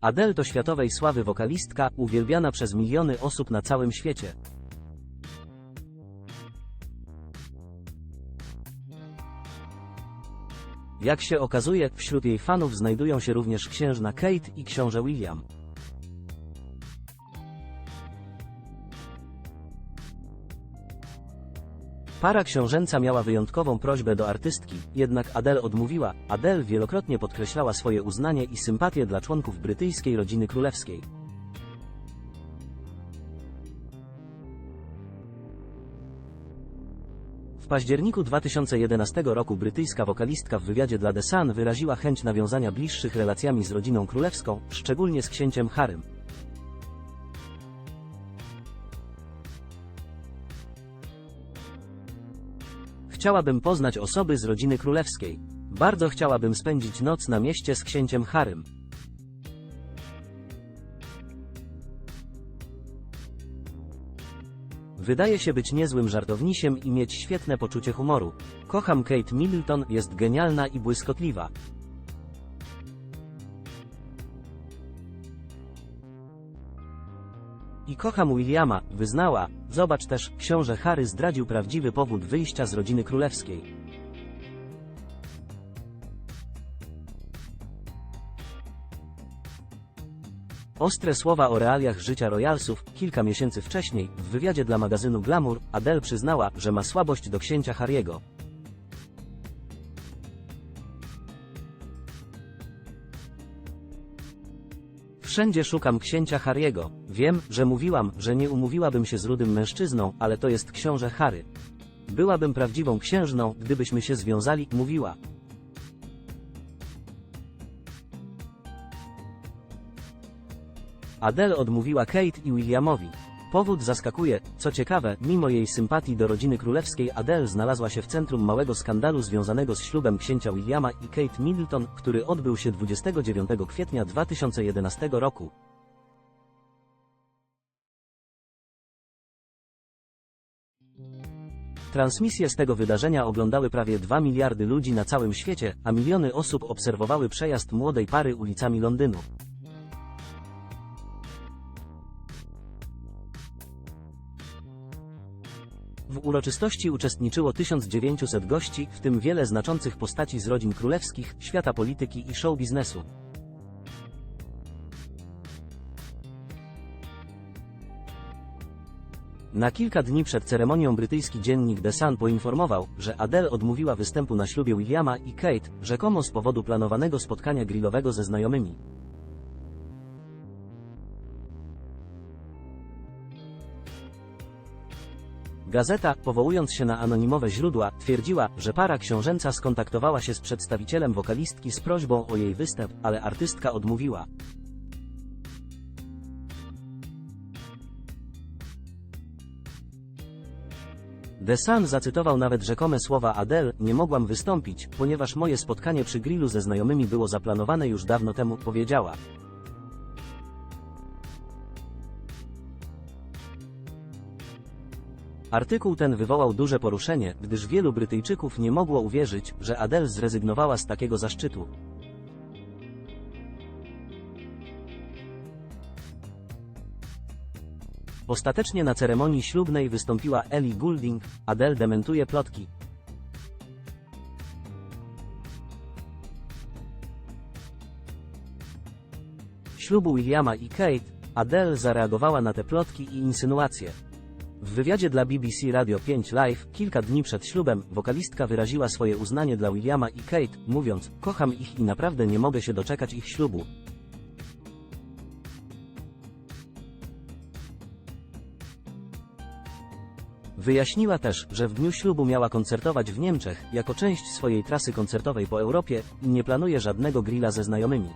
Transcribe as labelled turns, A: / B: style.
A: Adele to światowej sławy wokalistka, uwielbiana przez miliony osób na całym świecie. Jak się okazuje, wśród jej fanów znajdują się również księżna Kate i książę William. Para książęca miała wyjątkową prośbę do artystki, jednak Adele odmówiła. Adele wielokrotnie podkreślała swoje uznanie i sympatię dla członków brytyjskiej rodziny królewskiej. W październiku 2011 roku brytyjska wokalistka w wywiadzie dla The Sun wyraziła chęć nawiązania bliższych relacjami z rodziną królewską, szczególnie z księciem Harrym. Chciałabym poznać osoby z rodziny królewskiej. Bardzo chciałabym spędzić noc na mieście z księciem Harrym. Wydaje się być niezłym żartownisiem i mieć świetne poczucie humoru. Kocham Kate Middleton, jest genialna i błyskotliwa. I kocham Williama, wyznała. Zobacz też, książę Harry zdradził prawdziwy powód wyjścia z rodziny królewskiej. Ostre słowa o realiach życia royalsów, kilka miesięcy wcześniej, w wywiadzie dla magazynu Glamour, Adele przyznała, że ma słabość do księcia Harry'ego. Wszędzie szukam księcia Harry'ego. Wiem, że mówiłam, że nie umówiłabym się z rudym mężczyzną, ale to jest książę Harry. Byłabym prawdziwą księżną, gdybyśmy się związali, mówiła. Adele odmówiła Kate i Williamowi. Powód zaskakuje, co ciekawe, mimo jej sympatii do rodziny królewskiej Adele znalazła się w centrum małego skandalu związanego z ślubem księcia Williama i Kate Middleton, który odbył się 29 kwietnia 2011 roku. Transmisje z tego wydarzenia oglądały prawie 2 miliardy ludzi na całym świecie, a miliony osób obserwowały przejazd młodej pary ulicami Londynu. W uroczystości uczestniczyło 1900 gości, w tym wiele znaczących postaci z rodzin królewskich, świata polityki i show biznesu. Na kilka dni przed ceremonią brytyjski dziennik The Sun poinformował, że Adele odmówiła występu na ślubie Williama i Kate, rzekomo z powodu planowanego spotkania grillowego ze znajomymi. Gazeta, powołując się na anonimowe źródła, twierdziła, że para książęca skontaktowała się z przedstawicielem wokalistki z prośbą o jej występ, ale artystka odmówiła. The Sun zacytował nawet rzekome słowa Adele, nie mogłam wystąpić, ponieważ moje spotkanie przy grillu ze znajomymi było zaplanowane już dawno temu, powiedziała. Artykuł ten wywołał duże poruszenie, gdyż wielu Brytyjczyków nie mogło uwierzyć, że Adele zrezygnowała z takiego zaszczytu. Ostatecznie na ceremonii ślubnej wystąpiła Ellie Goulding, Adele dementuje plotki. Ślubu Williama i Kate, Adele zareagowała na te plotki i insynuacje. W wywiadzie dla BBC Radio 5 Live, kilka dni przed ślubem, wokalistka wyraziła swoje uznanie dla Williama i Kate, mówiąc, kocham ich i naprawdę nie mogę się doczekać ich ślubu. Wyjaśniła też, że w dniu ślubu miała koncertować w Niemczech, jako część swojej trasy koncertowej po Europie, i nie planuje żadnego grilla ze znajomymi.